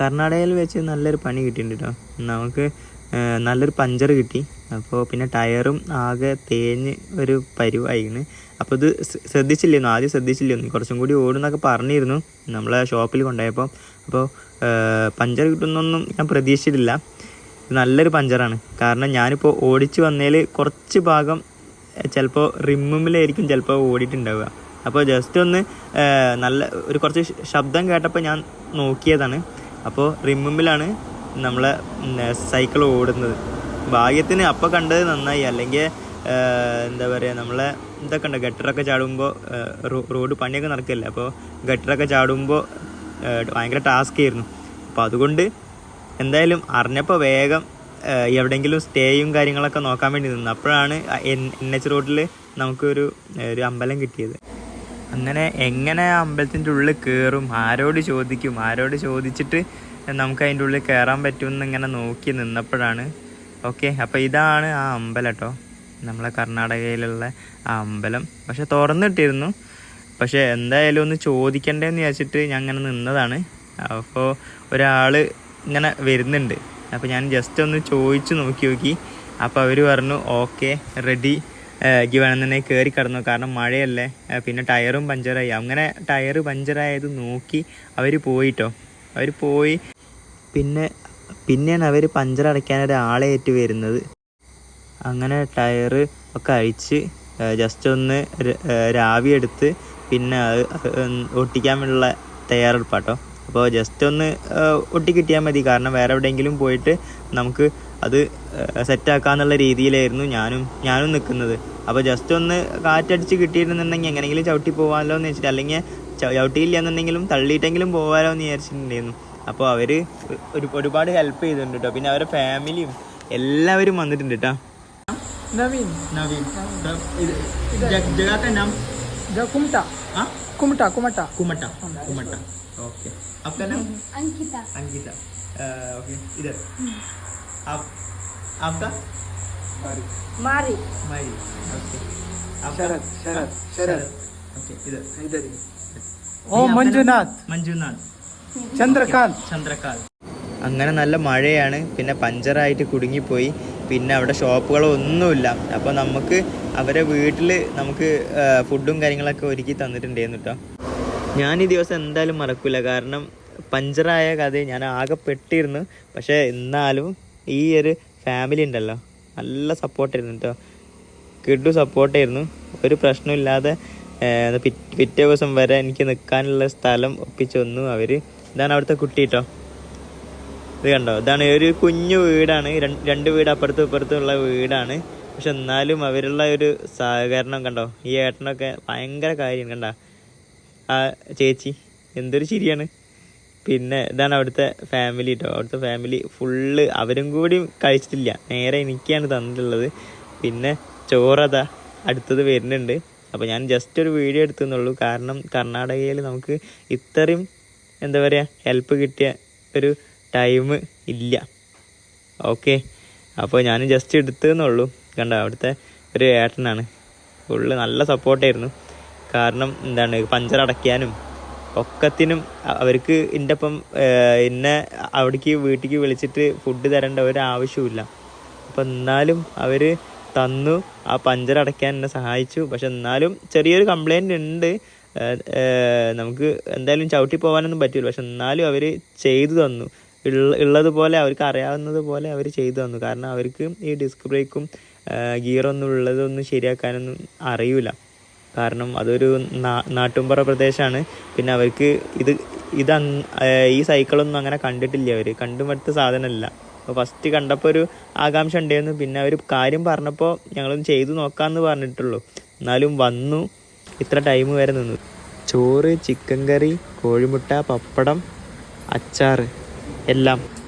കർണാടകയിൽ വെച്ച് നല്ലൊരു പണി കിട്ടിയിട്ടുണ്ട് കേട്ടോ നമുക്ക് നല്ലൊരു പഞ്ചർ കിട്ടി. അപ്പോൾ പിന്നെ ടയറും ആകെ തേഞ്ഞ് ഒരു പരിവായിരുന്നു അപ്പോൾ ഇത് ശ്ര- ശ്രദ്ധിച്ചില്ലായിരുന്നു ആദ്യം ശ്രദ്ധിച്ചില്ലായിരുന്നു കുറച്ചും കൂടി ഓടുന്നൊക്കെ പറഞ്ഞിരുന്നു. നമ്മളെ ഷോപ്പിൽ കൊണ്ടുപോയപ്പോൾ അപ്പോൾ പഞ്ചർ കിട്ടുന്നൊന്നും ഞാൻ പ്രതീക്ഷിച്ചിട്ടില്ല. നല്ലൊരു പഞ്ചറാണ്. കാരണം ഞാനിപ്പോൾ ഓടിച്ച് വന്നതിൽ കുറച്ച് ഭാഗം ചിലപ്പോൾ റിമ്മിലായിരിക്കും ചിലപ്പോൾ ഓടിയിട്ടുണ്ടാവുക. അപ്പോൾ ജസ്റ്റ് ഒന്ന് നല്ല ഒരു കുറച്ച് ശബ്ദം കേട്ടപ്പോൾ ഞാൻ നോക്കിയതാണ്. അപ്പോൾ റിമ്മിലാണ് നമ്മളെ സൈക്കിൾ ഓടുന്നത്. ഭാഗ്യത്തിന് അപ്പോൾ കണ്ടത് നന്നായി. അല്ലെങ്കിൽ എന്താ പറയുക നമ്മളെ ഇതൊക്കെ ഉണ്ട്. ഗട്ടറൊക്കെ ചാടുമ്പോൾ റോഡ് പണിയൊക്കെ നടക്കില്ല? അപ്പോൾ ഗട്ടറൊക്കെ ചാടുമ്പോൾ ഭയങ്കര ടാസ്ക് ആയിരുന്നു. അപ്പോൾ അതുകൊണ്ട് എന്തായാലും അറിഞ്ഞപ്പോൾ വേഗം എവിടെയെങ്കിലും സ്റ്റേയും കാര്യങ്ങളൊക്കെ നോക്കാൻ വേണ്ടി നിന്നു. അപ്പോഴാണ് എൻ എച്ച് റോഡിൽ നമുക്കൊരു ഒരു അമ്പലം കിട്ടിയത്. അങ്ങനെ എങ്ങനെ ആ അമ്പലത്തിന്റെ ഉള്ളിൽ കയറും ആരോട് ചോദിക്കും ആരോട് ചോദിച്ചിട്ട് നമുക്ക് അതിന്റെ ഉള്ളിൽ കയറാൻ പറ്റുമെന്ന് ഇങ്ങനെ നോക്കി നിന്നപ്പോഴാണ്. ഓക്കെ അപ്പോൾ ഇതാണ് ആ അമ്പലം കേട്ടോ. നമ്മളെ കർണാടകയിലുള്ള ആ അമ്പലം. പക്ഷെ തുറന്നിട്ടിരുന്നു. പക്ഷേ എന്തായാലും ഒന്ന് ചോദിക്കണ്ടേന്ന് വിചാരിച്ചിട്ട് ഞാൻ അങ്ങനെ നിന്നതാണ്. അപ്പോൾ ഒരാൾ ഇങ്ങനെ വരുന്നുണ്ട്. അപ്പോൾ ഞാൻ ജസ്റ്റ് ഒന്ന് ചോദിച്ചു നോക്കി നോക്കി. അപ്പോൾ അവർ പറഞ്ഞു ഓക്കെ റെഡി ഗി വേണമെന്നുണ്ടെങ്കിൽ കയറി കിടന്നു. കാരണം മഴയല്ലേ. പിന്നെ ടയറും പഞ്ചറായി. അങ്ങനെ ടയർ പഞ്ചറായത് നോക്കി അവർ പോയിട്ടോ. അവർ പോയി. പിന്നെ പിന്നെയാണ് അവർ പഞ്ചർ അടയ്ക്കാൻ ഒരാളേറ്റ് വരുന്നത്. അങ്ങനെ ടയർ ഒക്കെ അഴിച്ച് ജസ്റ്റ് ഒന്ന് രാവി എടുത്ത് പിന്നെ വേണ്ടിയുള്ള തയ്യാറെടുപ്പാട്ടോ. അപ്പോൾ ജസ്റ്റ് ഒന്ന് ഒട്ടി കിട്ടിയാൽ മതി. കാരണം വേറെ എവിടെയെങ്കിലും പോയിട്ട് നമുക്ക് അത് സെറ്റാക്കാന്നുള്ള രീതിയിലായിരുന്നു ഞാനും ഞാനും നിൽക്കുന്നത്. അപ്പോൾ ജസ്റ്റ് ഒന്ന് കാറ്റടിച്ച് കിട്ടിയിരുന്നുണ്ടെങ്കിൽ എങ്ങനെയെങ്കിലും ചവിട്ടി പോകാമല്ലോ എന്ന് വെച്ചിട്ട് അല്ലെങ്കിൽ ച- ചവിട്ടിയില്ല എന്നുണ്ടെങ്കിലും തള്ളിയിട്ടെങ്കിലും പോകാമല്ലോ എന്ന് വിചാരിച്ചിട്ടുണ്ടായിരുന്നു അപ്പോൾ അവർ ഒരു ഒരുപാട് ഹെൽപ്പ് ചെയ്തിട്ടുണ്ട് കേട്ടോ പിന്നെ അവരുടെ ഫാമിലിയും എല്ലാവരും വന്നിട്ടുണ്ട് കേട്ടോ नवीन नवीन जगह का नाम जो कुमटा हाँ कुमटा कुमटा कुमटा कुमटा ओके आपका नाम अंकिता अंकिता ओके इधर आप आपका മാറി. മാരി ശരത് ശരത് ശരത്. ഓ മഞ്ജുനാഥ്. മഞ്ജുനാഥ്. ചന്ദ്രകാന്ത്. ചന്ദ്രകാന്ത്. അങ്ങനെ നല്ല മഴയാണ്. പിന്നെ പഞ്ചറായിട്ട് കുടുങ്ങിപ്പോയി. പിന്നെ അവിടെ ഷോപ്പുകളോ ഒന്നുമില്ല അപ്പോൾ നമുക്ക് അവരെ വീട്ടിൽ നമുക്ക് ഫുഡും കാര്യങ്ങളൊക്കെ ഒരുക്കി തന്നിട്ടുണ്ടായിരുന്നു കേട്ടോ ഞാൻ ഈ ദിവസം എന്തായാലും മറക്കില്ല കാരണം പഞ്ചറായ കഥ ഞാൻ ആകെ പെട്ടിരുന്നു. പക്ഷേ എന്നാലും ഈ ഒരു ഫാമിലി ഉണ്ടല്ലോ. നല്ല സപ്പോർട്ടായിരുന്നു കേട്ടോ കിഡു സപ്പോർട്ടായിരുന്നു ഒരു പ്രശ്നമില്ലാതെ പിറ്റ് ദിവസം വരെ എനിക്ക് നിൽക്കാനുള്ള സ്ഥലം ഒപ്പിച്ചു തന്നു അവർ ഇതാണ് അവിടുത്തെ കുട്ടി കേട്ടോ ഇത് കണ്ടോ? ഇതാണ് ഒരു കുഞ്ഞു വീടാണ്. രണ്ട് വീട് അപ്പുറത്തും ഇപ്പുറത്തും ഉള്ള വീടാണ്. പക്ഷെ എന്നാലും അവരുള്ള ഒരു സഹകരണം കണ്ടോ? ഈ ഏട്ടനൊക്കെ ഭയങ്കര കാര്യം കണ്ട. ആ ചേച്ചി എന്തൊരു ചിരിയാണ്. പിന്നെ ഇതാണ് അവിടുത്തെ ഫാമിലി കേട്ടോ അവിടുത്തെ ഫാമിലി ഫുള്ള് അവരും കൂടി കഴിച്ചിട്ടില്ല. നേരെ എനിക്കാണ് തന്നിട്ടുള്ളത്. പിന്നെ ചോറതാ അടുത്തത് വരുന്നുണ്ട്. അപ്പോൾ ഞാൻ ജസ്റ്റ് ഒരു വീഡിയോ എടുത്തെന്നുള്ളൂ. കാരണം കർണാടകയിൽ നമുക്ക് ഇത്രയും എന്താ പറയുക ഹെൽപ്പ് കിട്ടിയ ഒരു ടൈം ഇല്ല. ഓക്കെ അപ്പോൾ ഞാൻ ജസ്റ്റ് എടുത്തെന്നുള്ളൂ. കണ്ടോ അവിടുത്തെ ഒരു ഏട്ടനാണ്. ഫുള്ള് നല്ല സപ്പോർട്ടായിരുന്നു കാരണം എന്താണ് പഞ്ചർ അടയ്ക്കാനും ഒക്കത്തിനും അവർക്ക് എന്റെ ഒപ്പം എന്നെ അവിടേക്ക് വീട്ടിലേക്ക് വിളിച്ചിട്ട് ഫുഡ് തരേണ്ട ഒരു ആവശ്യമില്ല അപ്പം എന്നാലും അവർ തന്നു ആ പഞ്ചർ അടയ്ക്കാൻ എന്നെ സഹായിച്ചു. പക്ഷെ എന്നാലും ചെറിയൊരു കംപ്ലൈന്റ് ഉണ്ട്. നമുക്ക് എന്തായാലും ചവിട്ടി പോകാനൊന്നും പറ്റില്ല പക്ഷെ എന്നാലും അവർ ചെയ്തു തന്നു. ഉള്ളതുപോലെ അവർക്ക് അറിയാവുന്നത് പോലെ അവർ ചെയ്തു തന്നു. കാരണം അവർക്ക് ഈ ഡിസ്ക് ബ്രേക്കും ഗിയറൊന്നും ഉള്ളതൊന്നും ശരിയാക്കാനൊന്നും അറിയില്ല കാരണം അതൊരു നാ- നാട്ടുമ്പുറ പ്രദേശമാണ് പിന്നെ അവർക്ക് ഇത് ഇത് ഈ സൈക്കിളൊന്നും അങ്ങനെ കണ്ടിട്ടില്ല അവർ കണ്ടുമടുത്ത സാധനമല്ല അപ്പോൾ ഫസ്റ്റ് കണ്ടപ്പോൾ ഒരു ആകാംക്ഷ ഉണ്ടായിരുന്നു. പിന്നെ അവർ കാര്യം പറഞ്ഞപ്പോൾ ഞങ്ങളൊന്ന് ചെയ്തു നോക്കാമെന്ന് പറഞ്ഞിട്ടുള്ളൂ. എന്നാലും വന്നു. ഇത്ര ടൈം വരെ നിന്നു. ചോറ് ചിക്കൻ കറി കോഴിമുട്ട പപ്പടം അച്ചാറ് എല്ലാം.